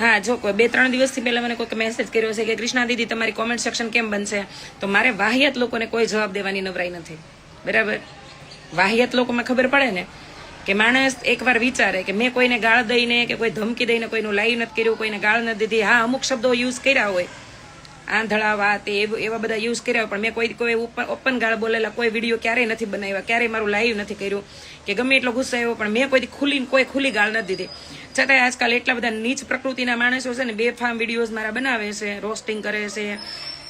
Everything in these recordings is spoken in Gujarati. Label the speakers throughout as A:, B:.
A: હા, જો બે, ત્રણ દિવસથી પહેલાં મને કોઈક મેસેજ કર્યો છે કે, કૃષ્ણા દીદી, તમારી કોમેન્ટ સેક્શન કેમ બનશે? તો મારે વાહિયાત લોકોને કોઈ જવાબ દેવાની નવરાઈ નથી. બરાબર? વાહિયાત લોકોમાં ખબર પડે ને કે માણસ એકવાર વિચારે કે મેં કોઈને ગાળ દઈને કે કોઈ ધમકી દઈને કોઈનું લાઈવ નથી કર્યું, કોઈને ગાળ નથી દીધી. હા, અમુક શબ્દો યુઝ કર્યા હોય. આંધળા વાત, એ- એવા બધા યુઝ કર્યા પણ મેં કોઈ કોઈ ઓપન ગાળ બોલેલા કોઈ વીડિયો ક્યારેય નથી બનાવ્યા. ક્યારેય મારું લાઈવ નથી કર્યું. કે ગમે એટલો ગુસ્સો આવ્યો, પણ મેં કોઈ ખુલ્લી કોઈ ખુલ્લી ગાળ નથી દીધી. છતાંય આજકાલ એટલા બધા નીચ પ્રકૃતિના માણસો છે ને, બે ફાર્મ વિડીયોઝ મારા બનાવે છે. રોસ્ટિંગ કરે છે,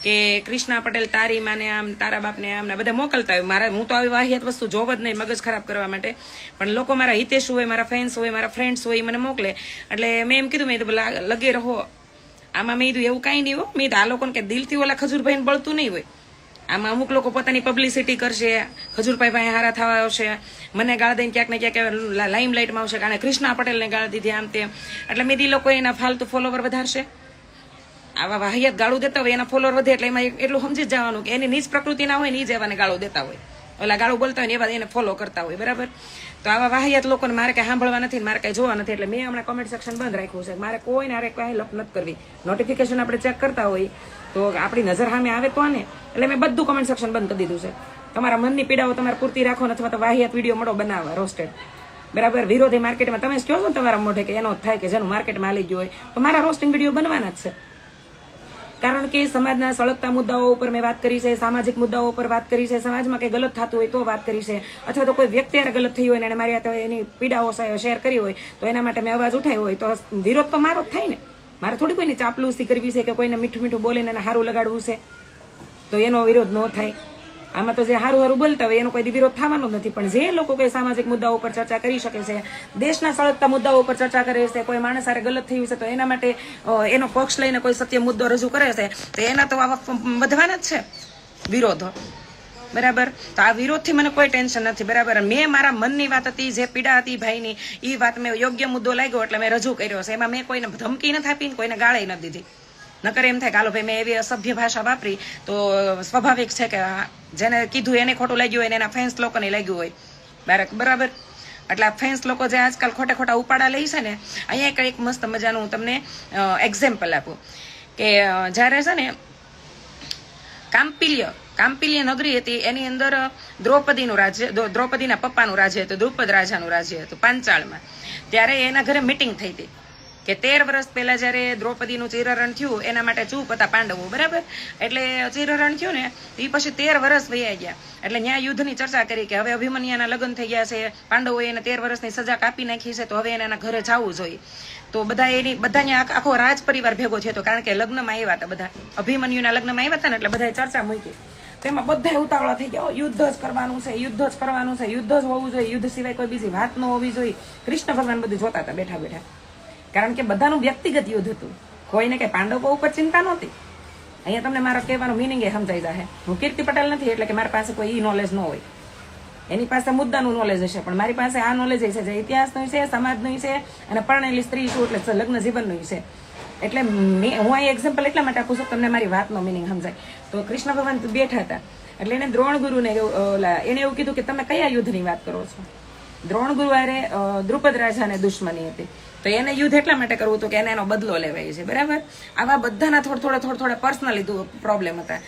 A: કે કૃષ્ણા પટેલ તારી માને આમ, તારા બાપને આમ, ને બધા મોકલતા હોય. મારા, હું તો આવી વાહિયાત વસ્તુ જોવ જ નહીં મગજ ખરાબ કરવા માટે. પણ લોકો મારા હિતેશ હોય, મારા ફેન્સ હોય, મારા ફ્રેન્ડ્સ હોય મને મોકલે. એટલે મેં એમ કીધું, મેં તો લગે રહો. આમાં મેં કીધું, એવું કાંઈ નહીં હો. મેં આ લોકોને કે દિલથી ઓલા ખજૂરભાઈને બળતું નહીં હોય. આમાં અમુક લોકો પોતાની પબ્લિસિટી કરશે, ખજૂરભાઈ પાસે હારા થવા આવશે. મને ગાળ દઈને ક્યાંક ને ક્યાંક લાઈમ લાઇટમાં આવશે કારણ કૃષ્ણા પટેલને ગાળ દીધી આમ તેમ. એટલે મેં એ લોકો એના ફાલતુ ફોલોવર વધારશે. આવા વાહિયાત ગાળું દેતા હોય, એના ફોલોવર વધે એટલે એમાં એટલું સમજી જ જવાનું કે એની નીચ પ્રકૃતિના હોય ને એ જ એવાને ગાળું દેતા હોય. ઓલા ગાળું બોલતા હોય ને એવા એને ફોલો કરતા હોય, બરાબર? તો આવા વાહિયાત લોકોને મારે કાંઈ સાંભળવા નથી મારે કાંઈ જોવા નથી, એટલે મેં હમણાં કોમેન્ટ સેક્શન બંધ રાખ્યું છે. મારે કોઈને હારે કાંઈ લપ નથી કરવી. નોટિફિકેશન આપણે ચેક કરતા હોય, તો આપણી નજર સામે આવે તો ને એટલે મેં બધું કોમેન્ટ સેક્શન બંધ કરી દીધું છે. તમારા મનની પીડાઓ તમારે પૂરતી રાખો અથવા તો વાહિયાત વીડિયો મળો બનાવવા રોસ્ટેડ બરાબર? વિરોધી માર્કેટમાં તમે કહો છો તમારા મોઢે કે એનો થાય કે જેનું માર્કેટમાં આલી ગયું હોય. તો મારા રોસ્ટિંગ વીડિયો બનવાના જ છે. કારણ કે સમાજના સળગતા મુદ્દાઓ ઉપર મેં વાત કરી છે, સામાજિક મુદ્દાઓ ઉપર વાત કરી છે, સમાજમાં કંઈ ગલત થતું હોય તો વાત કરી છે. અથવા તો કોઈ વ્યક્તિ ગલત થઈ હોય ને મારી હાથે એની પીડાઓ શેર કરી હોય, તો એના માટે મેં અવાજ ઉઠાવ્યો હોય, તો વિરોધ તો મારો જ થાય ને. મારે થોડી કોઈને ચાપલુસી કરવી છે કે કોઈને મીઠું મીઠું બોલીને સારું લગાડવું છે? તો એનો વિરોધ ન થાય. આમાં તો જે સારું સારું બોલતા હોય એનો કોઈ વિરોધ થવાનો જ નથી. પણ જે લોકો કોઈ સામાજિક મુદ્દાઓ ઉપર ચર્ચા કરી શકે છે, દેશના સળગતા મુદ્દાઓ ઉપર ચર્ચા કરે છે, કોઈ માણસ હારે ગલત થયું છે, તો એના માટે એનો પક્ષ લઈને કોઈ સત્ય મુદ્દો રજૂ કરે છે, તો એના તો આવા વધવાના જ છે વિરોધો. બરાબર? તો આ વિરોધથી મને કોઈ ટેન્શન નથી. બરાબર? મેં મારા મનની વાત હતી, જે પીડા હતી ભાઈની એ વાત મેં યોગ્ય મુદ્દો લાગ્યો એટલે મેં રજૂ કર્યો છે. એમાં મેં કોઈને ધમકી નથી આપીને કોઈને ગાળે નથી દીધી. નકર એમ થાય કે, હાલો ભાઈ, મેં એવી અસભ્ય ભાષા વાપરી, તો સ્વાભાવિક છે કે જેને કીધું એને ખોટું લાગ્યું હોય ને એના ફેન્સ લોકોને લાગ્યું હોય. બારક બરાબર? એટલે આ ફેન્સ લોકો જે આજકાલ ખોટે ખોટા ઉપાડા લે છે ને, અહીંયા કંઈક મસ્ત મજાનું હું તમને એક્ઝામ્પલ આપું. કે જ્યારે છે ને કામ્પિલ્ય કામ્પિલ્ય નગરી હતી, એની અંદર દ્રૌપદીનું રાજ્ય દ્રૌપદીના પપ્પાનું રાજ્ય હતું, દ્રુપદ રાજાનું રાજ્ય હતું, પાંચાળમાં. ત્યારે એના ઘરે મિટિંગ થઈ હતી. કે તેર વર્ષ પહેલા જ્યારે દ્રૌપદીનું ચિરહરણ થયું, એના માટે ચૂપ હતા પાંડવો, બરાબર? એટલે ચિરહરણ થયું ને એ પછી તેર વર્ષ વયા ગયા. એટલે ન્યાય યુદ્ધની ચર્ચા કરી કે હવે અભિમન્યાના લગ્ન થઈ ગયા છે, પાંડવોએ એને તેર વર્ષની સજા કાપી નાખી છે, તો હવે એને ઘરે જવું જોઈએ. તો બધા એની બધા ન્યા આખો રાજ પરિવાર ભેગો થયો હતો, કારણ કે લગ્નમાં આવ્યા હતા બધા. અભિમન્યુના લગ્નમાં આવ્યા હતા ને, એટલે બધાએ ચર્ચા મૂકી. તેમાં બધા ઉતાવળા થઈ ગયા યુદ્ધ જ કરવાનું છે, યુદ્ધ જ કરવાનું છે, યુદ્ધ જ હોવું જોઈએ, યુદ્ધ સિવાય કોઈ બીજી વાત ન હોવી જોઈએ. કૃષ્ણ ભગવાન બધું જોતા હતા, બેઠા બેઠા. કારણ કે બધાનું વ્યક્તિગત યુદ્ધ હતું. કોઈને કે પાંડવો ઉપર ચિંતા નહોતી. અહીંયા તમને મારો કહેવાનો મિનિંગ એ સમજાઈ જાય હું કીર્તિ પટેલ નથી, એટલે કે મારી પાસે કોઈ નોલેજ ન હોય. એની પાસે મુદ્દાનું નોલેજ હશે, પણ મારી પાસે આ નોલેજ હશે જે ઇતિહાસનું છે, સમાજનું છે, અને પરણેલી સ્ત્રી છું, એટલે લગ્ન જીવનનું છે. એટલે હું અહીં એક્ઝામ્પલ એટલા માટે આપું છું તમને મારી વાતનો મિનિંગ સમજાય. તો કૃષ્ણ ભગવાન બેઠા હતા, એટલે એને દ્રોણ ગુરુને એને એવું કીધું કે તમે કયા યુદ્ધની વાત કરો છો? દ્રોણ ગુરુવારે દ્રુપદ રાજાને દુશ્મની હતી. તો એને યુદ્ધ એટલા માટે કરવું હતું કે એને એનો બદલો લેવાય છે, બરાબર? આવા બધાના થોડા થોડા થોડા થોડા પર્સનલી પ્રોબ્લેમ હતા.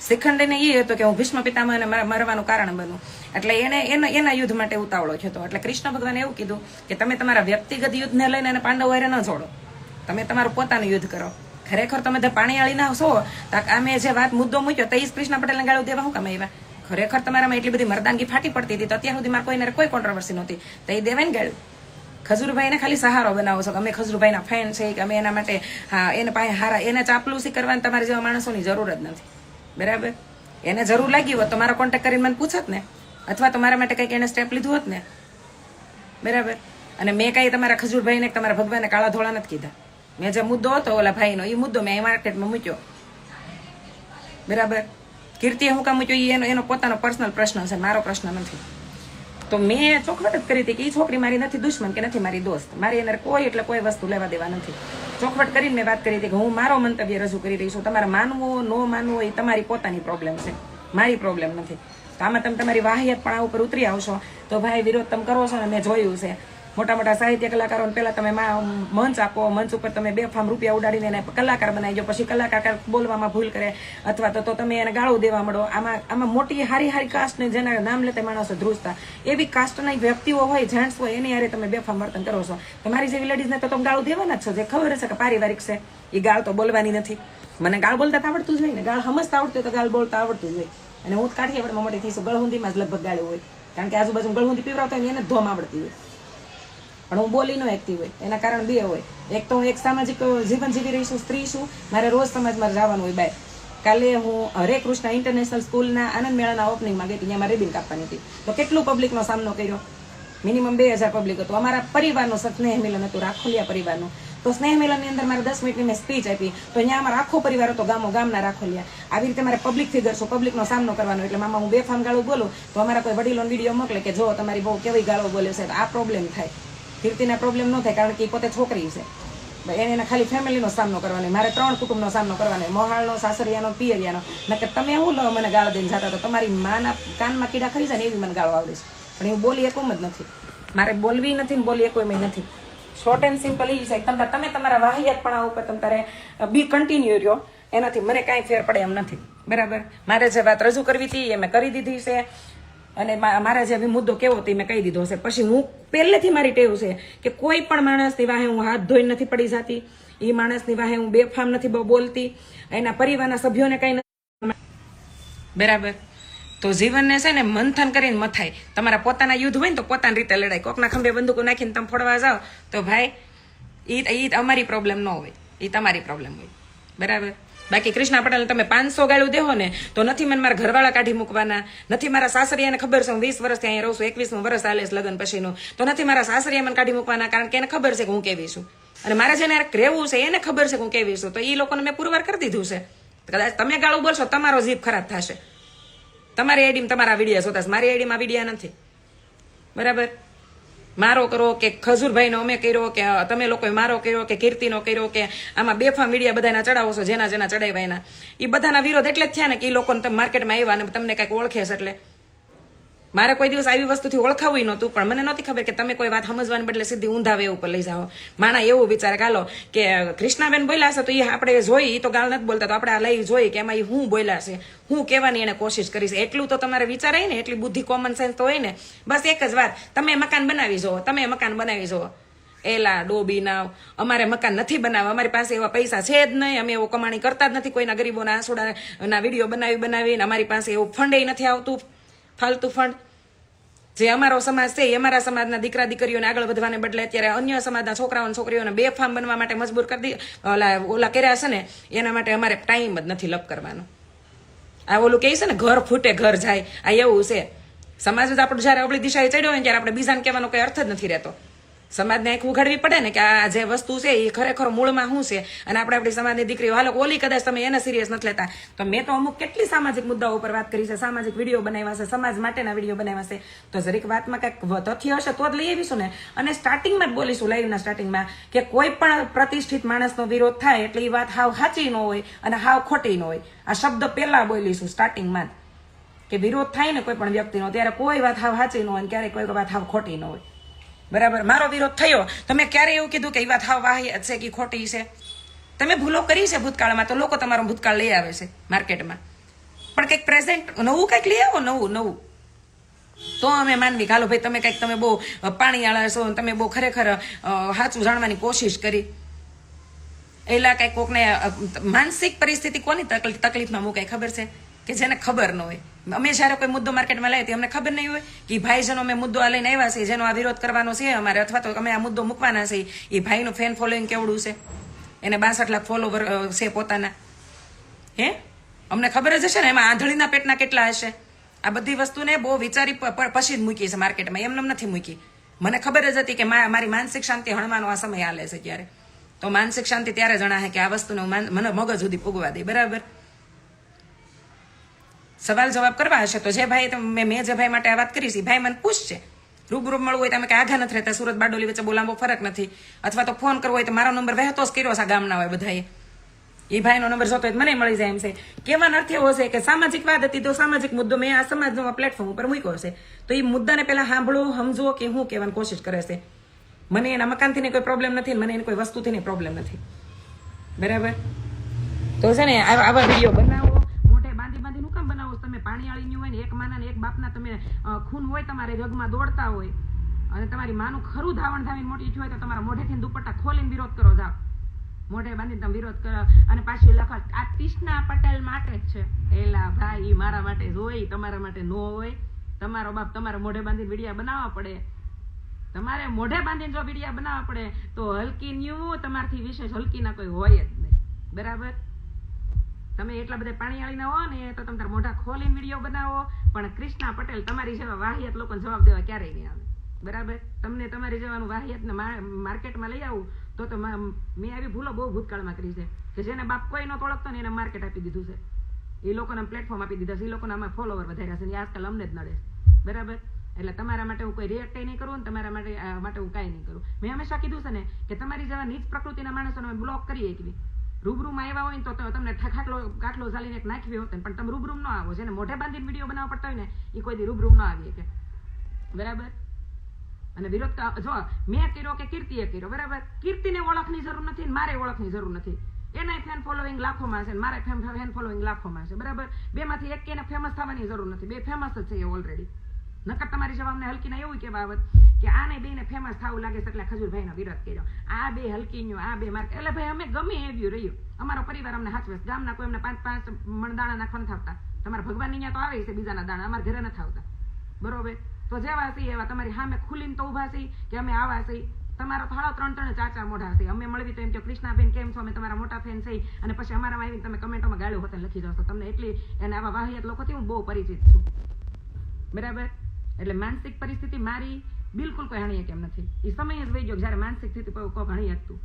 A: શિખંડીને એ હતો કે હું ભીષ્મ પિતામહને મરવાનું કારણ બનું. એટલે એને એના એના યુદ્ધ માટે ઉતાવળો થયો હતો. એટલે કૃષ્ણ ભગવાને એવું કીધું કે તમે તમારા વ્યક્તિગત યુદ્ધને લઈને એને પાંડવો હારે ન જોડો તમે તમારું પોતાનું યુદ્ધ કરો. ખરેખર તમે પાણીવાળી ના છો. તો અમે જે વાત મુદ્દો મૂક્યો તો એ કૃષ્ણ પટેલને ગાળો દેવા શું કામ આવ્યા? ખરેખર તમારામાં એટલી બધી મરદાનગી ફાટી પડતી હતી તો અત્યાર સુધી મારે કોઈને કોઈ કોન્ટ્રોવર્સી નહોતી. તો એ દેવાય ને ગાળું ખજૂરભાઈને ખાલી સહારો બનાવો છો. અમે ખજુરભાઈના ફેન છે કે અમે એના માટે, હા, એને પાસે હારા એને ચાપલુસી કરવાની તમારે જેવા માણસોની જરૂર જ નથી. બરાબર? એને જરૂર લાગી હોત તો મારો કોન્ટેક્ટ કરીને મને પૂછત ને. અથવા તમારા માટે કંઈક એને સ્ટેપ લીધું હોત ને. બરાબર? અને મેં કાંઈ તમારા ખજુરભાઈને તમારા ભગવાનને કાળા ધોળા નથી કીધા. મેં જે મુદ્દો હતો ઓલા ભાઈનો એ મુદ્દો મેં માર્કેટમાં મૂક્યો. બરાબર? કીર્તિએ હું કામ મૂક્યો? એનો એનો પોતાનો પર્સનલ પ્રશ્ન છે, મારો પ્રશ્ન નથી. તો મેં ચોખવટ જ કરી હતી કે એ છોકરી મારી નથી દુશ્મન કે નથી મારી દોસ્ત. મારી અંદર કોઈ એટલે કોઈ વસ્તુ લેવા દેવા નથી. ચોખવટ કરીને મેં વાત કરી હતી કે હું મારો મંતવ્ય રજૂ કરી રહી છું. તમારે માનવું, ન માનવું એ તમારી પોતાની પ્રોબ્લેમ છે. મારી પ્રોબ્લેમ નથી. તો આમાં તમે તમારી વાહિયત પણ આ ઉપર ઉતરી આવશો. તો ભાઈ વિરોધ તમે કરો છો ને મેં જોયું છે. મોટા મોટા સાહિત્ય કલાકારોને પહેલાં તમે મંચ આપો, મંચ ઉપર તમે બે ફામ રૂપિયા ઉડાડીને એને કલાકાર બનાવી દો, પછી કલાકાર બોલવામાં ભૂલ કરે, અથવા તો તમે એને ગાળો દેવા મળો આમાં આમાં મોટી હારી હારી કાસ્ટને જેના નામ લેતા માણસો ધ્રુજતા. એવી કાસ્ટના વ્યક્તિઓ હોય જેન્ટ્સ હોય, એની હારે તમે બેફામ વર્તન કરો છો. તમારી જેવી લેડીઝને તો તમે ગાળો દેવાના જ છો, જે ખબર હશે કે પારિવારિક છે. એ ગાળ તો બોલવાની નથી. મને ગાળ બોલતા આવડતું જ હોય ને, ગાળ સમજતા આવડતું તો ગાળ બોલતા આવડતું જ હોય. અને હું કાઠિયાવાડમાં મોટી થઈશું ગળહુંદીમાં જ લગભગ ગાળ્યું હોય. કારણ કે આજુબાજુ ગળહુંદી પીવરાવતા હોય એને ધોમ આવડતી હોય. પણ હું બોલી ન એકતી હોય. એના કારણ બે હોય. એક તો હું એક સામાજિક જીવન જીવી રહી છું, સ્ત્રી છું. મારે રોજ સમાજમાં જવાનું હોય બાય કાલે હું હરે કૃષ્ણ ઇન્ટરનેશનલ સ્કૂલના આનંદ મેળાના ઓપનિંગમાં ગઈ ત્યાં મારે રિબિન કાપવાની હતી. તો કેટલું પબ્લિકનો સામનો કર્યો? મિનિમમ બે હજાર પબ્લિક હતું. અમારા પરિવારનું સ્નેહ મિલન હતું, રાખોલિયા પરિવારનું. તો સ્નેહ મિલનની અંદર મારે દસ મિનિટની મેં સ્પીચ આપી. તો અહીંયા અમારો આખો પરિવાર હતો, ગામો ગામના રાખોલિયા. આવી રીતે મારે પબ્લિક ફિગર છું પબ્લિકનો સામનો કરવાનો એટલે મામા હું બે ફામ ગાળું બોલું. તો અમારા કોઈ વડીલોનો વીડિયો મોકલે કે જો તમારી બહુ કેવી ગાળો બોલે છે આ પ્રોબ્લેમ થાય. કીર્તિના પ્રોબ્લેમ ન થાય કારણ કે એ પોતે છોકરી છે. એને એને ખાલી ફેમિલીનો સામનો કરવાનો મારે ત્રણ કુટુંબનો સામનો કરવાનો મોહાળનો, સાસરિયાનો, પિયરિયાનો. નકર તમે હું લો મને ગાળ દઈને જતા તો તમારી માના કાનમાં કીડા ખરી જાય ને એવી મને ગાળો આવડે છે. પણ હું બોલી એકમ જ નથી. મારે બોલવી નથી ને બોલી એકમ નથી. શોર્ટ એન્ડ સિમ્પલ એ છે. તમને તમે તમે તમારા વાહિયાતપણા ઉપર તમે તારે બી કન્ટિન્યુ રહ્યો. એનાથી મને કાંઈ ફેર પડે એમ નથી. બરાબર? મારે જે વાત રજૂ કરવી હતી એ મેં કરી દીધી છે. અને મારે જે મુદ્દો કેવો તે મેં કહી દીધો છે પછી હું પહેલેથી મારી ટેવ છે કે કોઈ પણ માણસની વાહે હું હાથ ધોઈ નથી પડી જતી. એ માણસની વાહે હું બેફામ નથી બોલતી. એના પરિવારના સભ્યોને કંઈ બરાબર. તો જીવનને છે ને મંથન કરીને મથાય તમારા પોતાના યુદ્ધ હોય ને તો પોતાની રીતે લડાય. કોકના ખંભે બંદૂકો નાખીને તમે ફોડવા જાઓ તો ભાઈ એ અમારી પ્રોબ્લેમ ન હોય. એ તમારી પ્રોબ્લેમ હોય. બરાબર? બાકી કૃષ્ણા પટેલ તમે પાંચસો ગાળું દેહો ને, તો નથી મને મારા ઘરવાળા કાઢી મૂકવાના, નથી મારા સાસરિયાને ખબર છે હું વીસ વર્ષથી અહીંયા રહું છું, એકવીસમું વર્ષ ચાલે છે લગ્ન પછીનું, તો નથી મારા સાસરિયા મને કાઢી મૂકવાના કારણ કે એને ખબર છે કે હું કેવી છું. અને મારે જેને રહેવું છે, એને ખબર છે કે હું કેવી છું, તો એ લોકોને મેં પુરવાર કરી દીધું છે. કદાચ તમે ગાળું બોલશો, તમારો જીભ ખરાબ થશે. તમારી આઈડીમાં તમારા વિડીયા જોતા મારી આઈડીમાં વિડીયા નથી. બરાબર? મારો કરો કે ખજૂરભાઈનો અમે કર્યો કે તમે લોકોએ મારો કર્યો કે, કીર્તિનો કર્યો કે, આમાં બેફામ મીડિયા બધાના ચડાવો છો, જેના જેના ચડાવ્યા એના. એ બધાના વિરોધ એટલે જ થયા ને કે એ લોકોને તમે માર્કેટમાં આવ્યા અને તમને કાંઈક ઓળખે છે એટલે. મારે કોઈ દિવસ આવી વસ્તુથી ઓળખાવું નહોતું, પણ મને નહોતી ખબર કે તમે કોઈ વાત સમજવાને બદલે સીધી ઊંધા વે ઉપર લઈ જાઓ. માણા એવું વિચારે ગાલો કે કૃષ્ણાબેન બોલ્યા છે તો એ આપણે જોઈ તો ગાળ નથી બોલતા, તો આપણે આ લઈ જોઈ કે એમાં એ હું બોલ્યા હું કહેવાની એને કોશિશ કરીશ. એટલું તો તમારે વિચારાય ને, એટલી બુદ્ધિ કોમન સેન્સ તો હોય ને. બસ એક જ વાત, તમે મકાન બનાવી જુઓ, તમે મકાન બનાવી જુઓ. એલા, ડોબી નાવ, અમારે મકાન નથી બનાવવા, અમારી પાસે એવા પૈસા છે જ નહીં, અમે એવો કમાણી કરતા જ નથી, કોઈના ગરીબોના આંસુડાના વીડિયો બનાવી બનાવીને અમારી પાસે એવું ફંડે નથી આવતું. ફાલતુ ફંડ જે અમારો સમાજ છે, એ અમારા સમાજના દીકરા દીકરીઓને આગળ વધવાને બદલે અત્યારે અન્ય સમાજના છોકરાઓને છોકરીઓને બે ફાર્મ બનવા માટે મજબૂર કરી દી ઓલા ઓલા કર્યા છે ને, એના માટે અમારે ટાઈમ જ નથી લપ કરવાનો. આ ઓલું કહે છે ને, ઘર ફૂટે, ઘર જાય. આ એવું છે. સમાજ જ આપણું જ્યારે અબળી દિશાએ ચડ્યો હોય ત્યારે આપણે બીજાને કહેવાનો કોઈ અર્થ જ નથી રહેતો. સમાજને એક ઉઘાડવી પડે ને કે આ જે વસ્તુ છે એ ખરેખર મૂળમાં શું છે? અને આપણે આપણી સમાજની દીકરીઓ, હાલો, ઓલી કદાચ તમે એને સિરિયસ નથી લેતા. તો મેં તો અમુક કેટલી સામાજિક મુદ્દાઓ ઉપર વાત કરી છે. સામાજિક વીડિયો બનાવ્યા છે, સમાજ માટેના વીડિયો બનાવ્યા છે. તો જરીક વાતમાં કંઈક તથ્ય હશે તો જ લઈ આવીશું ને. અને સ્ટાર્ટિંગમાં જ બોલીશું લાઈવના સ્ટાર્ટિંગમાં કે કોઈ પણ પ્રતિષ્ઠિત માણસનો વિરોધ થાય એટલે એ વાત હાવ સાચી ન હોય અને હાવ ખોટી ન હોય. આ શબ્દ પહેલા બોલીશું સ્ટાર્ટિંગમાં કે વિરોધ થાય ને કોઈ પણ વ્યક્તિનો, ત્યારે કોઈ વાત હાવ સાચી ન હોય ક્યારેક કોઈ વાત હાવ ખોટી ન હોય. બરાબર? મારો વિરોધ થયો. તમે ક્યારે એવું કીધું કે એ વાત હાવ છે કે ખોટી છે? તમે ભૂલો કરી છે ભૂતકાળમાં, તો લોકો તમારો ભૂતકાળ લઈ આવે છે માર્કેટમાં. પણ કંઈક પ્રેઝન્ટ નવું કંઈક લઈ આવો, નવું નવું. તો અમે માનવી કાલો ભાઈ, તમે કંઈક, તમે બહુ પાણીવાળા છો તમે બહુ ખરેખર સાચું જાણવાની કોશિશ કરી. એલા કંઈક કોકને માનસિક પરિસ્થિતિ કોની તકલીફ તકલીફમાં મૂકાય ખબર છે? કે જેને ખબર ન હોય. અમે જ્યારે કોઈ મુદ્દો માર્કેટમાં લાવીએ અમને ખબર નહીં હોય કે ભાઈજનો ભાઈ જેનો અમે મુદ્દો આ લઈને આવ્યા છે, જેનો આ વિરોધ કરવાનો છે અમારે, અથવા તો અમે આ મુદ્દો મૂકવાના છે એ ભાઈનું ફેન ફોલોઈંગ કેવડું છે? એને બાસઠ લાખ ફોલોવર છે પોતાના. હે? અમને ખબર જ હશે ને એમાં આંધળીના પેટના કેટલા હશે? આ બધી વસ્તુને બહુ વિચારી પછી જ મૂકી છે માર્કેટમાં. એમને નથી મૂકી મને ખબર જ હતી કે મારી માનસિક શાંતિ હણવાનો આ સમય હાલે છે ત્યારે તો માનસિક શાંતિ ત્યારે જણાશે કે આ વસ્તુને મને મગજ સુધી પૂગવા દે. બરાબર? સવાલ જવાબ કરવા હશે તો જે ભાઈ મેં મેં જે ભાઈ માટે આ વાત કરી છે ભાઈ મને પૂછશે રૂબરૂ મળવું હોય તમે કે આઘા નથી રહેતા, સુરત બારડોલી વચ્ચે બહુ ફરક નથી. અથવા તો ફોન કરવો હોય તો મારો નંબર વહેતો જ કર્યો છે આ ગામના હોય બધાએ. એ ભાઈનો નંબર જોતો હોય મને મળી જાય એમ છે. કેવાનો અર્થ એવો છે કે સામાજિક વાત હતી તો સામાજિક મુદ્દો મેં આ સમાજનો પ્લેટફોર્મ ઉપર મૂક્યો છે. તો એ મુદ્દાને પહેલાં સાંભળો, સમજો કે હું કહેવાની કોશિશ કરે છે. મને એના મકાનથી કોઈ પ્રોબ્લેમ નથી મને એની કોઈ વસ્તુથી પ્રોબ્લેમ નથી. બરાબર? તો છે ને, આવા વીડિયો બાપના તમે ખૂન હોય, તમારે રગમાં દોડતા હોય, અને તમારી માનું ખરું ધાવણ ધાવીને મોટી હોય, તો તમારા મોઢેથી દુપટ્ટા ખોલીને વિરોધ કરો, જાઓ. મોઢે બાંધીને તમે વિરોધ કરો. અને પાછી લખો, આ તિષ્ણા પટેલ માટે જ છે. એલા ભાઈ એ મારા માટે જ હોય, તમારા માટે નો હોય. તમારો બાપ તમારે મોઢે બાંધીને વિડીયા બનાવવા પડે. તમારે મોઢે બાંધીને જો વિડીયા બનાવવા પડે, તો હલકી ન્યુ, તમારથી વિશેષ હલકીના કોઈ હોય જ નહીં. બરાબર? તમે એટલા બધા પાણીવાળીના હો ને તો તમે તારા મોઢા ખોલીને વીડિયો બનાવો. પણ કૃષ્ણા પટેલ તમારી જેવા વાહિયાત લોકોને જવાબ દેવા ક્યારેય નહીં આવે. બરાબર? તમને તમારી જેવાનું વાહિયાતને માર્કેટમાં લઈ આવું તો તો મેં આવી ભૂલો બહુ ભૂતકાળમાં કરી છે કે જેને બાપ કોઈ ન ઓળખતો ને એને માર્કેટ આપી દીધું છે. એ લોકોને પ્લેટફોર્મ આપી દીધા છે. એ લોકોને આમાં ફોલોવર વધાર્યા છે એ આજકાલ અમને જ નડે બરાબર? એટલે તમારા માટે હું કોઈ રિએક્ટ નહીં કરું ને તમારા માટે માટે હું કાંઈ નહીં કરું. મેં હંમેશા કીધું છે ને કે તમારી જેવા નીચ પ્રકૃતિના માણસોને અમે બ્લોક કરીએ એકવી રૂબરૂમાં આવ્યા હોય ને તો તમને ઠા- ખાટલો કાટલો ઝાલીને નાખવી હોત પણ તમે રૂબરૂમ ન આવો. જેને મોઢે બાંધીને વીડિયો બનાવવા પડતા હોય ને એ કોઈ દી રૂબરૂમ ન આવી કે બરાબર? અને વિરોધ જો, મેં કર્યો કે કીર્તિએ કર્યો. બરાબર? કીર્તિને ઓળખની જરૂર નથી ને મારે ઓળખની જરૂર નથી. એના ફેન ફોલોઈંગ લાખોમાં છે મારે ફેન ફોલોઈંગ લાખોમાં છે બરાબર? બેમાંથી એક એને ફેમસ થવાની જરૂર નથી. બે ફેમસ જ છે એ ઓલરેડી નકર તમારી જવાબ અમને હલકીના એવું કહેવા આવત કે આને બેને ફેમસ થવું લાગે છે એટલે ખજૂરભાઈનો વિરોધ કર્યો. આ બે હલકીન્યો આ બે માર્ક એટલે ભાઈ અમે ગમે એવ્યું રહ્યું. અમારો પરિવાર અમને હાચવે. ગામના કોઈ અમને પાંચ પાંચ મણ દાણા નાખવા નથી આવતા. તમારા ભગવાન અહીંયા તો આવે છે બીજાના દાણા. અમારા ઘરે નથી આવતા. બરોબર? તો જેવા છે એવા. તમારી સામે ખુલીને તો ઊભા છે કે અમે આવા છે. તમારો થાળો ત્રણ ત્રણ ચાર ચાર મોઢા છે. અમે મળવી તો એમ કે કૃષ્ણાબેન, કેમ છો? અમે તમારા મોટા ફેન છે. અને પછી અમારામાં આવીને તમે કમેન્ટોમાં ગાળો હોતા લખી દો છો તમને એટલી અને આવા વાહિયાત લોકોથી હું બહુ પરિચિત છું. બરાબર? એટલે માનસિક પરિસ્થિતિ મારી બિલકુલ કોઈ હણીએ કેમ નથી. એ સમય જ વહી ગયો જયારે માનસિક સ્થિતિ કોઈ કોક હણી હતું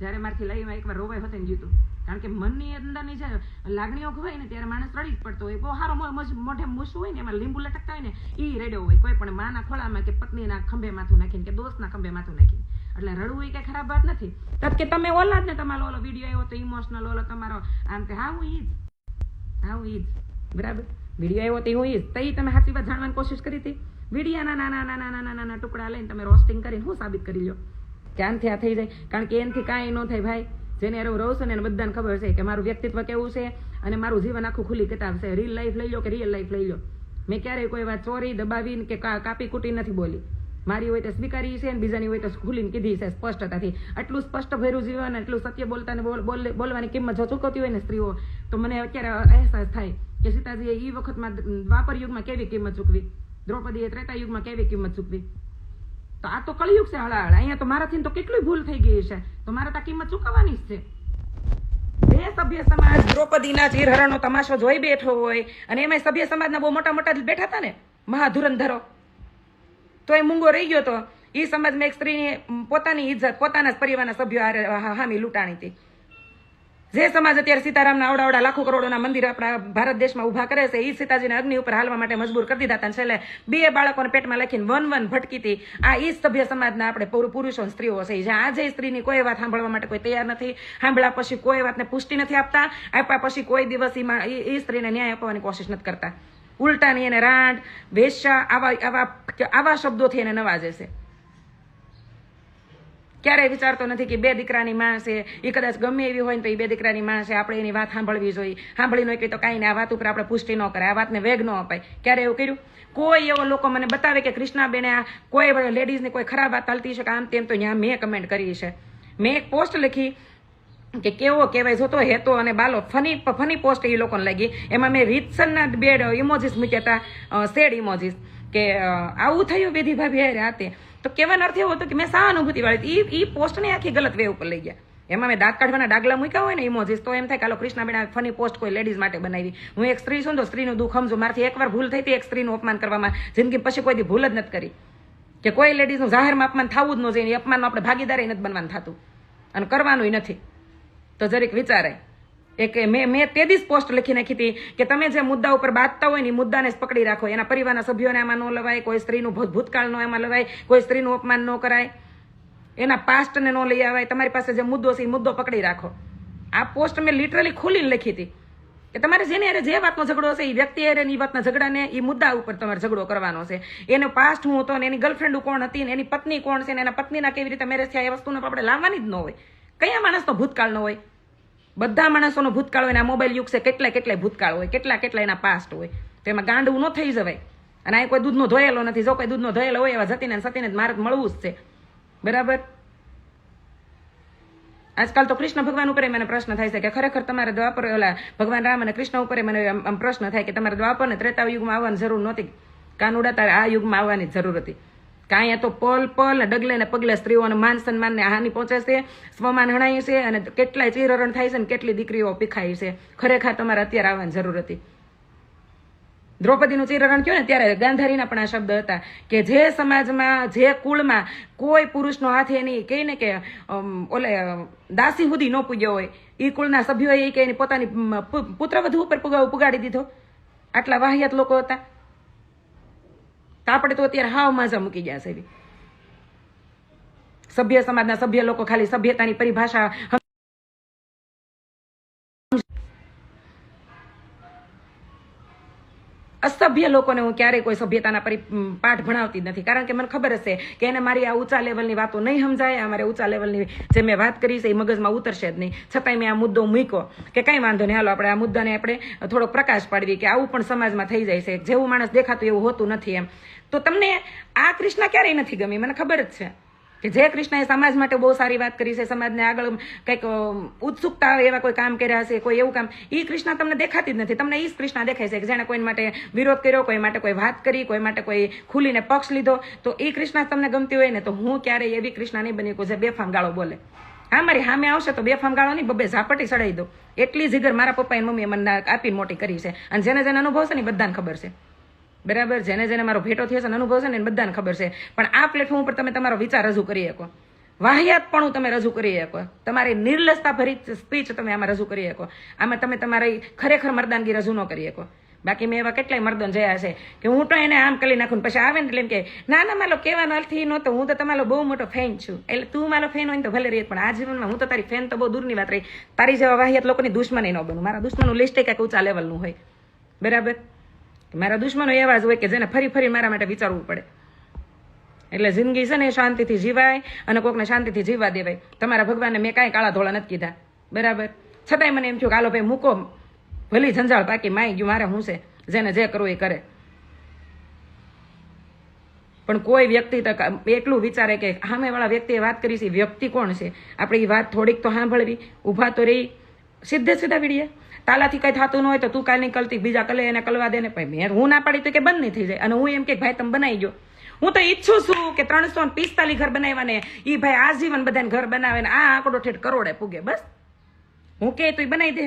A: જ્યારે મારથી લઈને એકવાર રોવાય હોતે ગયું કારણ કે મનની અંદરની જે લાગણીઓ ખવાય ને ત્યારે માણસ રડી જ પડતો હોય. બહુ સારો મોઢે મૂસું હોય ને એમાં લીંબુ લટકતા હોય ને એ રેડ્યો હોય. કોઈ પણ માના ખોળામાં કે પત્નીના ખંભે માથું નાખીને કે દોસ્તના ખંભે માથું નાખીને. એટલે રડવું એ કઈ ખરાબ વાત નથી. કે તમે ઓલા જ ને તમારો ઓલો વીડિયો આવ્યો તો ઇમોશનલ ઓલો તમારો. આમ કે હા, હું ઈ જ. હા, હું ઈ જ. બરાબર? વીડિયો આવ્યો તો હું ઈ જ. તો તમે સાચી વાત જાણવાની કોશિશ કરી હતી? વિડીયાના નાના નાના નાના નાના ટુકડા લઈને તમે રોસ્ટિંગ કરીને હું સાબિત કરી લો કે આનથી આ થઈ જાય? કારણ કે એનથી કાંઈ ન થાય ભાઈ. જેને હું રહું છું ને એને બધાને ખબર છે કે મારું વ્યક્તિત્વ કેવું છે અને મારું જીવન આખું ખુલ્લી કિતાબ છે. રીલ લાઈફ લઈ લો કે રિયલ લાઈફ લઈ લો મેં ક્યારેય કોઈ વાત ચોરી, દબાવીને કે કાપી કૂટી નથી બોલી. મારી હોય તો સ્વીકારી છે અને બીજાની હોય તો ખુલીને કીધી છે સ્પષ્ટતાથી. આટલું સ્પષ્ટ ભર્યું જીવન એટલું સત્ય બોલતા ને બોલ- બોલ- બોલવાની કિંમત જો ચૂકવતી હોય ને સ્ત્રીઓ, તો મને અત્યારે અહેસાસ થાય કે સીતાજીએ એ વખતમાં દ્વાપર યુગમાં કેવી કિંમત ચૂકવી? દ્રૌપદીએ ત્રેતા યુગમાં કેવી કિંમત ચૂકવી? તો આ તો કળિયુગ છે હળાહળ અહીંયા તો મારાથી તો કેટલી ભૂલ થઈ ગઈ છે તો મારે તો કિંમત ચૂકવવાની જ છે. બે સભ્ય સમાજ દ્રૌપદીના ચીરહરણનો તમાશો જોઈ બેઠો હોય અને એમાં સભ્ય સમાજના બહુ મોટા મોટા બેઠા હતા ને, મહાધુરંધરો. તો એ મૂંગો રહી ગયો તો એ સમાજમાં એક સ્ત્રીની પોતાની ઇજ્જત પોતાના જ પરિવારના સભ્યો હામી લૂંટાણી હતી. જે સમાજ અત્યારે સીતારામના આવડાવડા લાખો કરોડોના મંદિર આપણા ભારત દેશમાં ઊભા કરે છે એ સીતાજીને અગ્નિ ઉપર હાલવા માટે મજબૂર કરી દીધા હતા છેલ્લે બે બાળકોને પેટમાં લખીને વન વન ભટકી હતી. આ ઈ સભ્ય સમાજના આપણે પુરુ- પુરુષો સ્ત્રીઓ છે. જ્યાં આજે સ્ત્રીની કોઈ વાત સાંભળવા માટે કોઈ તૈયાર નથી. સાંભળ્યા પછી કોઈ વાતને પુષ્ટિ નથી આપતા. આપ્યા પછી કોઈ દિવસ એ સ્ત્રીને ન્યાય આપવાની કોશિશ નથી કરતા. ઉલટાની એને રાંડ, વેશ્યા, આવા આવા આવા શબ્દોથી એને નવાજે છે. ક્યારેય વિચારતો નથી કે બે દીકરાની માં છે, એ કદાચ ગમે એવી હોય ને તો એ બે દીકરાની માં છે, આપણે એની વાત સાંભળવી જોઈએ. સાંભળી ન કે તો કાંઈ નહીં આ વાત ઉપર આપણે પુષ્ટિ ન કરે આ વાતને વેગ ન અપાય. ક્યારે એવું કર્યું? કોઈ એવો લોકો મને બતાવે કે કૃષ્ણાબેને આ કોઈ લેડીઝની કોઈ ખરાબ વાત ચાલતી છે કે આમ તેમ તો ત્યાં મેં કમેન્ટ કરી છે. મેં એક પોસ્ટ લખી કે કેવો કહેવાય, જોતો હેતો અને બાલો ફની ફની પોસ્ટ એ લોકોને લાગી. એમાં મેં રીતસનના બે ઇમોજીસ મૂક્યા હતા સેડ ઇમોજીસ કે આવું થયું બેધી ભાભી હાથે તો કહેવાનો અર્થ એવો હતો કે મેં સહાનુભૂતિ વાળી એ પોસ્ટને આખી ગલત વે ઉપર લઈ ગયા. એમાં મેં દાંત કાઢવાના ડાગલા મૂક્યા હોય ને ઇમોજીસ તો એમ થાય કે હાલો, કૃષ્ણાબેન ફની પોસ્ટ કોઈ લેડીઝ માટે બનાવી. હું એક સ્ત્રી છું તો સ્ત્રીનું દુઃખ સમજુ. મારથી એકવાર ભૂલ થઈ હતી એક સ્ત્રીનું અપમાન કરવામાં જિંદગી પછી કોઈ ભૂલ જ નથી કરી. કે કોઈ લેડીઝનું જાહેરમાં અપમાન થવું જ ન જોઈએ. એ અપમાનમાં આપણે ભાગીદારી નથી બનવાનું થતું. અને કરવાનું નથી. તો જરીક વિચારે. એક મેં મેં તે દિવસ પોસ્ટ લખી નાખી હતી કે તમે જે મુદ્દા ઉપર બાંધતા હોય ને મુદ્દાને પકડી રાખો. એના પરિવારના સભ્યોને આમાં ન લવાય, કોઈ સ્ત્રીનું ભૂત- ભૂતકાળનો એમાં લવાય, કોઈ સ્ત્રીનું અપમાન ન કરાય. એના પાસ્ટને ન લઈ આવાય તમારી પાસે જે મુદ્દો છે એ મુદ્દો પકડી રાખો. આ પોસ્ટ મેં લિટરલી ખોલીને લખી હતી કે તમારે જેને અરે જે વાતનો ઝઘડો હશે એ વ્યક્તિ અરે એ વાતના ઝઘડાને એ મુદ્દા ઉપર તમારે ઝઘડો કરવાનો છે. એનો પાસ્ટ હું હતો ને એની ગર્લફ્રેન્ડ કોણ હતી ને એની પત્ની કોણ છે ને એના પત્નીના કેવી રીતે મેરેજ થયા એ વસ્તુને આપણે લાવવાની જ ન હોય. કયા માણસનો ભૂતકાળ ન હોય? બધા માણસોનો ભૂતકાળ હોય ને આ મોબાઈલ યુગ છે, કેટલાય કેટલાય ભૂતકાળ હોય કેટલા કેટલા એના પાસ્ટ હોય. તો એમાં ગાંડવું ન થઈ જવાય. અને આ કોઈ દૂધનો ધોયેલો નથી. જો કોઈ દૂધનો ધોયેલો હોય, એવા જતીને સતીને જ મારે મળવું જ છે. બરાબર? આજકાલ તો કૃષ્ણ ભગવાન ઉપર મને પ્રશ્ન થાય છે કે ખરેખર તમારે દ્વાપર ઓલા ભગવાન રામ અને કૃષ્ણ ઉપર મને આમ પ્રશ્ન થાય કે તમારે દ્વાપર ને ત્રેતા યુગમાં આવવાની જરૂર નહોતી. કાનુડા તારે આ યુગમાં આવવાની જરૂર હતી. કાં અહીંયા તો પલ પલ ડગલે ને પગલે સ્ત્રીઓને માન સન્માનને હાનિ પહોંચે છે, સ્વમાન હણાય છે અને કેટલાય ચીરહરણ થાય છે ને કેટલી દીકરીઓ પીખાય છે. ખરેખર તમારે અત્યારે આવવાની જરૂર હતી. દ્રૌપદીનું ચિરહરણ થયું ને ત્યારે ગાંધારીના પણ આ શબ્દ હતા કે જે સમાજમાં, જે કુળમાં કોઈ પુરુષનો હાથ એની કહે ને કે ઓલે, દાસી સુધી ન પૂગ્યો હોય એ કુળના સભ્યોએ કે એની પોતાની પુત્રવધુ ઉપર પુગા- પુગાડી દીધો. આટલા વાહિયાત લોકો હતા. આપણે તો અત્યારે હાવ માજા મૂકી ગયા છે સભ્ય સમાજના સભ્ય લોકો ખાલી સભ્યતાની પરિભાષા અસભ્ય લોકોને હું ક્યારેય કોઈ સભ્યતાના પરી પાઠ ભણાવતી નથી. કારણ કે મને ખબર હશે કે એને મારી આ ઊંચા લેવલની વાતો નહીં સમજાય આ મારે ઊંચા લેવલની જે મેં વાત કરી છે એ મગજમાં ઉતરશે જ નહીં. છતાંય મેં આ મુદ્દો મૂક્યો કે કંઈ વાંધો નહીં. હાલો, આપણે આ મુદ્દાને આપણે થોડો પ્રકાશ પાડવી કે આવું પણ સમાજમાં થઈ જાય છે. જેવું માણસ દેખાતું એવું હોતું નથી એમ. તો તમને આ કૃષ્ણ ક્યારેય નથી ગમી? મને ખબર જ છે. કે જે કૃષ્ણએ સમાજ માટે બહુ સારી વાત કરી છે, સમાજને આગળ કંઈક ઉત્સુકતા એવા કોઈ કામ કર્યા હશે, કોઈ એવું કામ એ કૃષ્ણ તમને દેખાતી જ નથી. તમને એ જ કૃષ્ણ દેખાય છે કે જેણે કોઈ માટે વિરોધ કર્યો, કોઈ માટે કોઈ વાત કરી, કોઈ માટે કોઈ ખુલીને પક્ષ લીધો. તો એ કૃષ્ણ તમને ગમતી હોય ને, તો હું ક્યારેય એવી કૃષ્ણ નહીં બની શકું જે બેફામ ગાળો બોલે. હા, મારી સામે આવશે તો બે ફામગાળો નહીં, બબે ઝાપટી સડાઈ દો. એટલી જીગર મારા પપ્પાએ મમ્મીએ મને આપી મોટી કરી છે. અને જેને જેને અનુભવ છે ને બધાને ખબર છે. બરાબર? જેને જેને મારો ભેટો થયો છે અને અનુભવ છે ને એને બધાને ખબર છે. પણ આ પ્લેટફોર્મ ઉપર તમે તમારો વિચાર રજૂ કરી શકો. વાહિયાતપણું તમે રજૂ કરી શકો. તમારી નિર્લસતા ભરી સ્પીચ તમે આમાં રજૂ કરી શકો. આમાં તમે તમારી ખરેખર મરદાનગી રજૂ ન કરી શકો. બાકી મેં એવા કેટલાય મર્દન જયા છે કે હું તો એને આમ કરી નાખું પછી આવે ને એટલે એમ કે, ના ના માલો કહેવાનો અર્થી નહોતો. હું તો તમારો બહુ મોટો ફેન છું. એટલે તું મારો ફેન હોય ને તો ભલે રહી, પણ આ જીવનમાં હું તો તારી ફેન તો બહુ દૂરની વાત રહી. તારી જેવા વાહિયાત લોકોની દુશ્મની ન બનું. મારા દુશ્મનનું લિસ્ટ કંઈક ઊંચા લેવલનું હોય. બરાબર? મારા દુશ્મનો એવા જ હોય કે જેને ફરી ફરી મારા માટે વિચારવું પડે. એટલે જિંદગી છે ને શાંતિથી જીવાય અને કોકને શાંતિથી જીવવા દેવાય. તમારા ભગવાનને મેં કાંઈ કાળા ધોળા નથી કીધા. બરાબર? છતાંય મને એમ થયું કે હાલો ભાઈ મૂકો. ભલી ઝંઝાળ પાકી માઈ ગયું, મારે શું છે? જેને જે કરવું એ કરે. પણ કોઈ વ્યક્તિ એટલું વિચારે કે સામેવાળા વ્યક્તિએ વાત કરી છે વ્યક્તિ કોણ છે? આપણે એ વાત થોડીક તો સાંભળવી. ઊભા તો રહી. સીધે સીધા વીડીએ તાલાથી કઈ થતું ન હોય તો તું કાલ નીકળતી બીજા કલે એને કલવા દે ને મેં હું ના પાડી તો કે બંધ નહીં થઈ જાય. અને હું એમ કે ભાઈ તમે બનાવી ગયો હું તો ઈચ્છું છું કે ત્રણસો પિસ્તાલીસ ઘર બનાવ્યા ને એ ભાઈ આજીવન બધાને ઘર બનાવે ને આ આંકડો ઠેઠ કરોડે પૂગે, બસ. હું કે તો બનાવી દે.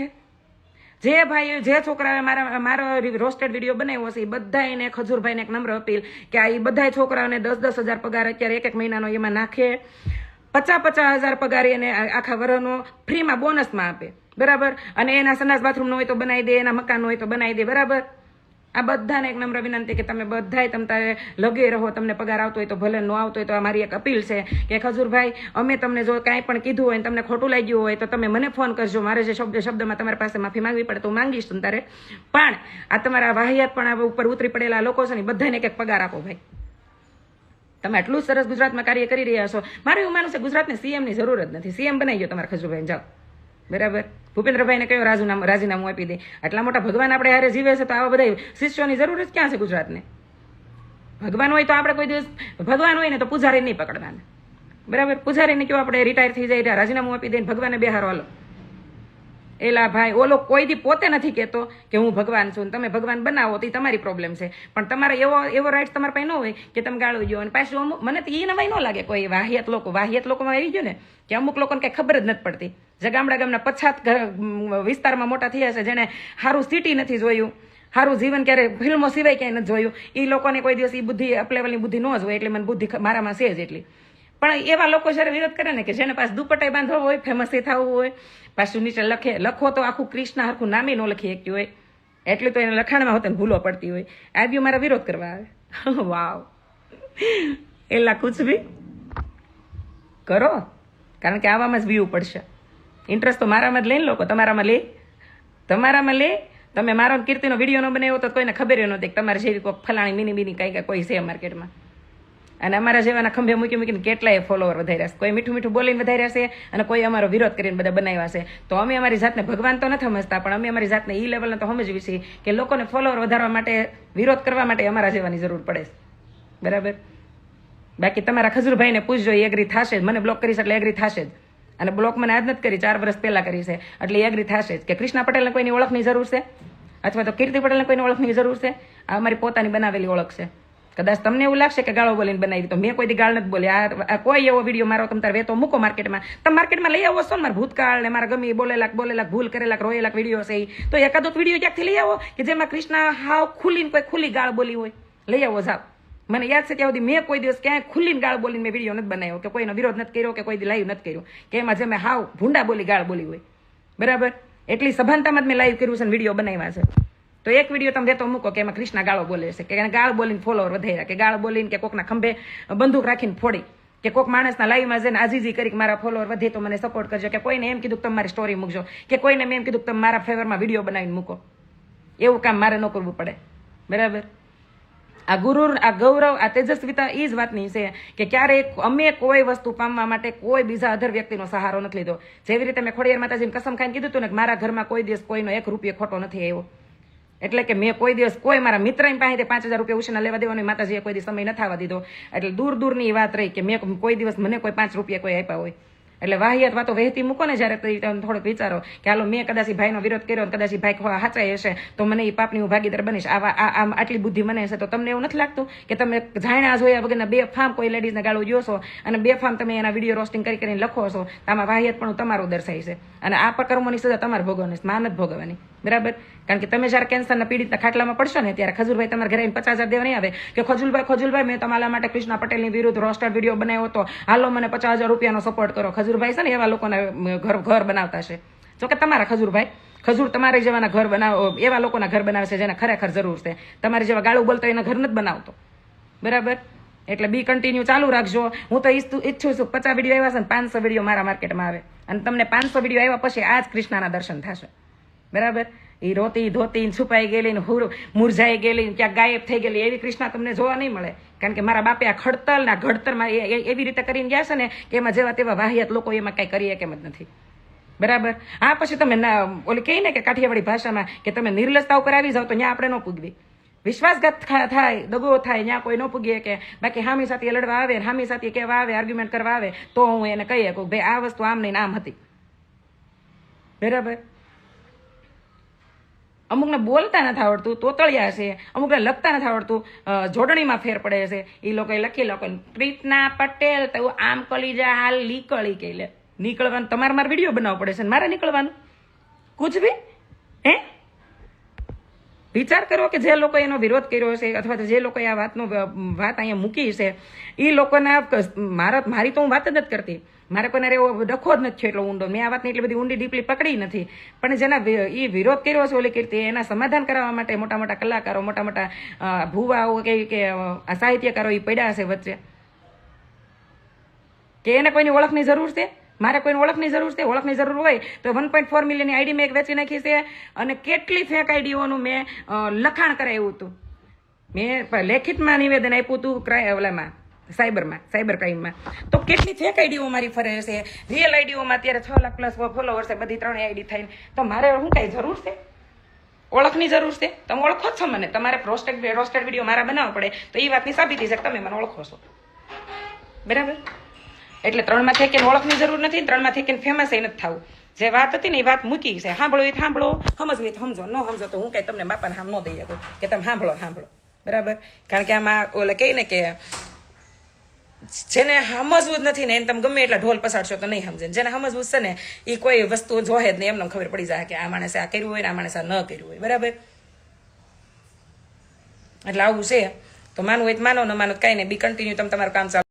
A: જે ભાઈ, જે છોકરાએ મારા, મારો રોસ્ટેડ વીડિયો બનાવ્યો હશે એ બધા એને ખજૂરભાઈને એક નમ્ર અપીલ કે આ એ બધા છોકરાઓને દસ દસ હજાર પગાર અત્યારે એક એક મહિનાનો એમાં નાખે. પચાસ પચાસ હજાર પગાર એને આખા વરસનો ફ્રીમાં બોનસમાં આપે. બરાબર? અને એના સંડાસ બાથરૂમનો હોય તો બનાવી દે, એના મકાન હોય તો બનાવી દે, બરાબર? આ બધાને એક નમ્ર વિનંતી કે તમે બધાય તમ તારે લગે રહો, તમને પગાર આવતો હોય તો ભલે ન આવતો હોય તો આ મારી એક અપીલ છે કે ખજૂરભાઈ, અમે તમને જો કાંઈ પણ કીધું હોય તમને ખોટું લાગ્યું હોય તો તમે મને ફોન કરજો. મારે જે શબ્દ શબ્દમાં તમારી પાસે માફી માંગવી પડે તો હું માંગીશ તમ તારે. પણ આ તમારા વાહિયાત પણ આ ઉપર ઉતરી પડેલા લોકો છે ને બધાને એક એક પગાર આપો ભાઈ. તમે આટલું સરસ ગુજરાતમાં કાર્ય કરી રહ્યા છો. મારું એવું માનવું છે, ગુજરાતને સીએમની જરૂર જ નથી. સીએમ બનાવી ગયો તમારા ખજુરભાઈ જાઓ. બરાબર? ભૂપેન્દ્રભાઈને કયો રાજીનામું રાજીનામું આપી દે. આટલા મોટા ભગવાન આપણે હારે જીવે છે તો આવા બધા શિષ્યોની જરૂર જ ક્યાં છે ગુજરાતને? ભગવાન હોય તો આપણે કોઈ દિવસ ભગવાન હોય ને તો પૂજારી નહીં પકડવાના. બરાબર? પૂજારીને કયો આપણે રિટાયર થઈ જાય રાજીનામું આપી દઈને ભગવાનને બેહારો હાલો એલા ભાઈ, ઓલો કોઈ દી પોતે નથી કહેતો કે હું ભગવાન છું તમે ભગવાન બનાવો તો તમારી પ્રોબ્લેમ છે. પણ તમારે એવો એવો રાઈટ તમારા પાસે ન હોય કે તમે ગાળો જો અને પાછું અમુક, મને તો એ નવાઈ ન લાગે કોઈ વાહિયાત લોકો, વાહિયાત લોકોમાં આવી ગયો ને કે અમુક લોકોને કંઈ ખબર જ નથી પડતી. જે ગામડા ગામના પછાત વિસ્તારમાં મોટા થયા છે જેણે સારું સિટી નથી જોયું સારું જીવન ક્યારે ફિલ્મો સિવાય ક્યાંય નથી જોયું. એ લોકોને કોઈ દિવસ એ બુદ્ધિ અપ લેવલની બુદ્ધિ ન જ હોય એટલે મને બુદ્ધિ મારામાં છે જ એટલી. પણ એવા લોકો જ્યારે વિરોધ કરે ને કે જેને પાસે દુપટ્ટાઈ બાંધવો હોય ફેમસ એ થવું હોય પાછું નીચે લખે, લખો તો આખું કૃષ્ણ હરખું નામે ન લખી શક્યું હોય. એટલું તો એને લખાણમાં હોતા ભૂલો પડતી હોય. આ બી મારા વિરોધ કરવા આવે. વાવ. એલા કુછ બી કરો. કારણ કે આવામાં જ બીવું પડશે. ઇન્ટરેસ્ટ તો મારામાં જ લઈને લોકો. તમારામાં લે. તમારામાં લે. તમે મારો કીર્તિનો વીડિયો ન બનાવ્યો તો કોઈને ખબર ન કે તમારે જેવી કોઈ ફલાણી મિની મિની કાંઈ કઈ કોઈ છે માર્કેટમાં અને અમારા જેવાના ખંભે મૂકી મૂકીને કેટલાય ફોલોવર વધાર્યા છે. કોઈ મીઠું મીઠું બોલીને વધાર્યા છે અને કોઈ અમારો વિરોધ કરીને બધા બનાવ્યા છે. તો અમે અમારી જાતને ભગવાન તો નથી સમજતા, પણ અમે અમારી જાતને ઈ લેવલને તો સમજવી છીએ કે લોકોને ફોલોવર વધારવા માટે, વિરોધ કરવા માટે અમારા જેવાની જરૂર પડે છે. બરાબર? બાકી તમારા ખજુરભાઈને પૂછજો એગ્રી થશે જ? મને બ્લોક કરીશ એટલે એગ્રી થશે જ? અને બ્લોક મને આજ નથી કરી, ચાર વર્ષ પહેલા કરી છે. એટલે એગ્રી થશે જ. કે કૃષ્ણા પટેલને કોઈની ઓળખની જરૂર છે? અથવા તો કીર્તિ પટેલને કોઈની ઓળખની જરૂર છે? આ અમારી પોતાની બનાવેલી ઓળખ છે. કદાચ તમને એવું લાગશે કે ગાળો બોલીને બનાવી તો મેં કોઈ ગાળ નથી બોલી. આ કોઈ એવો વીડિયો મારો તમે તાર વેતો મૂકો માર્કેટમાં. તમે માર્કેટમાં લઈ આવો છો ને મારા ભૂતકાળ ને મારા ગમે બોલેલાક બોલેલા બોલેલા ભૂલ કરેલા રોયેલા વીડિયો છે. તો એકાદો વીડિયો ક્યાંકથી લઈ આવો કે જેમાં કૃષ્ણ હાવ ખુલ્લીને કોઈ ખુલ્લી ગાળ બોલી હોય. લઈ આવો જાવ મને યાદ છે ત્યાં સુધી મેં કોઈ દિવસ ક્યાંય ખુલ્લીને ગાળ બોલીને મેં વીડિયો નથી બનાવ્યો, કે કોઈનો વિરોધ નથી કર્યો, કે કોઈ લાઈવ નથી કર્યો, કે એમાં જે મેં હાવ ભૂંડા બોલી ગાળ બોલી હોય. બરાબર? એટલી સભાનતામાં જ મેં લાઈવ કર્યું છે વીડિયો બનાવ્યા છે. તો એક વીડિયો તમે દેતો મૂકો કે એમાં ક્રિષ્ના ગાળો બોલે છે, કે ગાળ બોલીને ફોલોવર વધાર્યા, કે ગાળ બોલીને કે કોકના ખંભે બંદૂક રાખીને ફોડી, કે કોઈક માણસના લાઈવમાં જઈને આજીજી કરી મારા ફોલોવર વધે તો મને સપોર્ટ કરજો, કે કોઈને એમ કીધું તમે મારી સ્ટોરી મૂકજો, કે કોઈને એમ કીધું તમે મારા ફેવરમાં વીડિયો બનાવીને મૂકો. એવું કામ મારે ન કરવું પડે. બરાબર? આ ગુરુ આ ગૌરવ, આ તેજસ્વીતા એ જ વાતની છે કે ક્યારેય અમે કોઈ વસ્તુ પામવા માટે કોઈ બીજા અધર વ્યક્તિનો સહારો નથી લીધો. જેવી રીતે મેં ખોડિયાર માતાજીને કસમ ખાઈને કીધું હતું ને મારા ઘરમાં કોઈ દિવસ કોઈનો એક રૂપિયો ખોટો નથી આવ્યો. એટલે કે મેં કોઈ દિવસ કોઈ મારા મિત્ર પાસે પાંચ હજાર રૂપિયા ઉછીના લેવા દેવાનો માતાજીએ કોઈ દિવસ સમય ન થવા દીધો. એટલે દૂર દૂરની વાત રહી કે મેં કોઈ દિવસ મને કોઈ પાંચ રૂપિયા કોઈ આપ્યા હોય. એટલે વાહિયાત વાતો વહેતી મૂકો ને જ્યારે થોડોક વિચારો કે હાલો મેં કદાચ ભાઈનો વિરોધ કર્યો કદાચ ભાઈ હાચાઈ હશે, તો મને એ પાપની હું ભાગીદાર બનીશ. આવા આમ આટલી બુદ્ધિ મને હશે તો તમને એવું નથી લાગતું કે તમે જાણ્યા જોયા વગરના બે ફાર્મ કોઈ લેડીઝને ગાળો જો છો અને બે ફાર્મ તમે એના વીડિયો રોસ્ટિંગ કરી કરીને લખો છો, તો આમાં વાહિયાત પણ તમારું દર્શાય છે અને આ પ્રકર્મોની સજા તમારે ભોગવવાની છે માન જ ભોગવવાની. બરાબર? કારણ કે તમે જ્યારે કેન્સરના પીડિતના ખાટલામાં પડશો ને ત્યારે ખજુરભાઈ તમારા ઘરે પચાસ હજાર દેવા નહીં આવે. કે ખજુલભાઈ ખજુલભાઈ, મેં તમારા માટે કૃષ્ણા પટેલની વિરુદ્ધ રોસ્ટર વીડિયો બનાવ્યો હતો. હાલો મને પચાસ હજાર રૂપિયાનો સપોર્ટ કરો. ખજુરભાઈ છે ને એવા લોકોને ઘર ઘર બનાવતા છે. જો કે તમારા ખજૂરભાઈ, ખજૂર તમારે જેવાના ઘર બનાવો, એવા લોકોના ઘર બનાવે છે જેને ખરેખર જરૂર છે. તમારે જેવા ગાળું બોલતો એના ઘર નથી બનાવતો. બરાબર? એટલે બી કન્ટિન્યુ ચાલુ રાખજો. હું તો ઈચ્છું ઈચ્છું છું પચાસ વીડિયો આવ્યા છે ને પાંચસો વીડિયો મારા માર્કેટમાં આવે. અને તમને પાંચસો વીડિયો આવ્યા પછી આ જ કૃષ્ણના દર્શન થશે. બરાબર? એ રોતી ધોતી છુપાઈ ગયેલી ને હુર મુરઝાઈ ગયેલી ને ક્યાંક ગાયબ થઈ ગયેલી. એવી કૃષ્ણા તમને જોવા નહીં મળે. કારણ કે મારા બાપે આ ખડતલ ના ઘડતરમાં એવી રીતે કરીને ગયા છે ને કે એમાં જેવા તેવા વાહિયાત લોકો એમાં કાંઈ કરી કેમ જ નથી. બરાબર? આ પછી તમે ના ઓલી કહીને કે કાઠિયાવાડી ભાષામાં કે તમે નિર્લજતા ઉપર આવી જાઓ તો ત્યાં આપણે ન પૂગવી. વિશ્વાસઘાત થાય, દગો થાય ત્યાં કોઈ ન પૂગીએ કે બાકી હામી સાથે લડવા આવે હામી સાથે કહેવા આવે આર્ગ્યુમેન્ટ કરવા આવે, તો હું એને કહીએ કે ભાઈ આ વસ્તુ આમ નહીં આમ હતી. બરાબર? અમુકને બોલતા નથી આવડતું, તોતળિયા છે અમુકને લખતા નથી આવડતું જોડણીમાં ફેર પડે છે એ લોકોએ લખી લોકો પ્રીતના પટેલ, તો આમ કલી જા, હાલ નીકળી કે લે. નીકળવાનું, તમારે મારે વીડિયો બનાવવો પડે છે મારે નીકળવાનું? કુછ ભી? હે? વિચાર કરો કે જે લોકો એનો વિરોધ કર્યો છે અથવા તો જે લોકોએ આ વાતનો વાત અહીંયા મૂકી છે એ લોકોના મારા, મારી તો હું વાત જ નથી કરતી. મારે કોઈને એવો ડખો જ નથી એટલો ઊંડો. મેં આ વાતની એટલી બધી ઊંડી ડીપલી પકડી નથી. પણ જેના એ વિરોધ કર્યો છે ઓલી કીર્તિ, એના સમાધાન કરાવવા માટે મોટા મોટા કલાકારો, મોટા મોટા ભુવાઓ કે કે સાહિત્યકારો એ પડ્યા હશે વચ્ચે. કે એને કોઈની ઓળખની જરૂર છે? મારે કોઈની ઓળખની જરૂર છે? ઓળખની જરૂર હોય તો વન પોઈન્ટ ફોર મિલિયનની આઈડી મેં એક વેચી નાખી છે અને કેટલી ફેક આઈડીઓનું મેં લખાણ કરાવ્યું હતું. મેં લેખિતમાં નિવેદન આપ્યું હતું ઓલામાં. સાયબરમાં, સાયબર ક્રાઇમમાં. તો કેટલી ફેક આઈડીઓ મારી ફરે છે? રિયલ આઈડીઓમાં અત્યારે છ લાખ પ્લસ ફોલોવર છે, બધી ત્રણેય આઈડી થઈને. તો મારે શું કાંઈ જરૂર છે? ઓળખની જરૂર છે? તમે ઓળખો છો મને. તમારે રોસ્ટેડ રોસ્ટેડ વીડિયો મારા બનાવવા પડે. તો એ વાતની સાબિતી છે કે તમે મને ઓળખો છો. બરાબર? એટલે ત્રણમાં થેકીને ઓળખની જરૂર નથી ત્રણમાં થેકીને ફેમસ એ નથી થવું. જે વાત હતી ને એ વાત મૂકી છે. સાંભળો, એ સાંભળો. સમજવી સમજો. ન સમજો તો હું કઈ તમને બાપાને હામ ન દઈ શકું. કે તમે સાંભળો સાંભળો. બરાબર? કારણ કે આમાં ઓલે કહે ને કે જેને સમજવું જ નથી ને, એને તમે ગમે એટલા ઢોલ પસાડશો તો નહીં સમજે. જેને સમજવું છે ને એ કોઈ વસ્તુ જોહે જ નહીં. એમને ખબર પડી જાય કે આ માણસે આ કર્યું હોય ને, આ માણસે ન કર્યું હોય. બરાબર? એટલે આવું છે. તો માનવું હોય તો માનો, ન માનો કાંઈ નહીં. બી કન્ટિન્યુ તમે તમારું કામ ચાલુ.